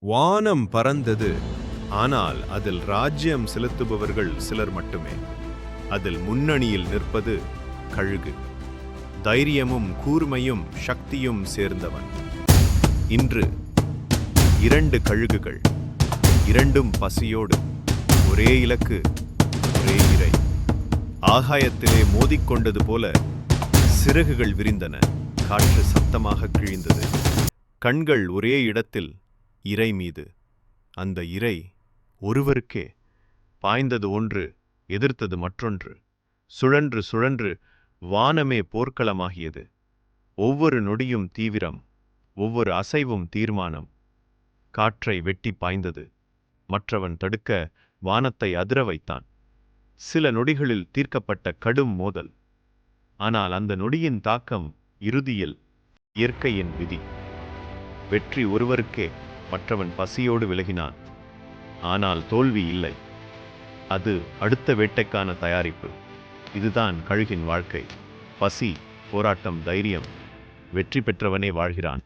வானம் பறந்தது. ஆனால் அதில் ராஜ்யம் செலுத்துபவர்கள் சிலர் மட்டுமே. அதில் முன்னணியில் நிற்பது கழுகு. தைரியமும் கூர்மையும் சக்தியும் சேர்ந்தவன். இன்று இரண்டு கழுகுகள் இரண்டும் பசியோடு ஒரே இலக்கு ஒரே இறை. ஆகாயத்திலே மோதிக்கொண்டது போல சிறகுகள் விரிந்தன. காற்று சத்தமாக கிழிந்தது. கண்கள் ஒரே இடத்தில் இறை மீது. அந்த இறை ஒருவருக்கே பாய்ந்தது ஒன்று எதிர்த்தது மற்றொன்று. சுழன்று சுழன்று வானமே போர்க்களமாகியது. ஒவ்வொரு நொடியும் தீவிரம் ஒவ்வொரு அசைவும் தீர்மானம். காற்றை வெட்டி பாய்ந்தது. மற்றவன் தடுக்க வானத்தை அதிர வைத்தான். சில நொடிகளில் தீர்க்கப்பட்ட கடும் மோதல். ஆனால் அந்த நொடியின் தாக்கம் இறுதியில் இயற்கையின் விதி. வெற்றி ஒருவருக்கே மற்றவன் பசியோடு விலகினான். ஆனால் தோல்வி இல்லை. அது அடுத்த வேட்டைக்கான தயாரிப்பு. இதுதான் கழுகின் வாழ்க்கை. பசி போராட்டம் தைரியம். வெற்றி பெற்றவனே வாழ்கிறான்.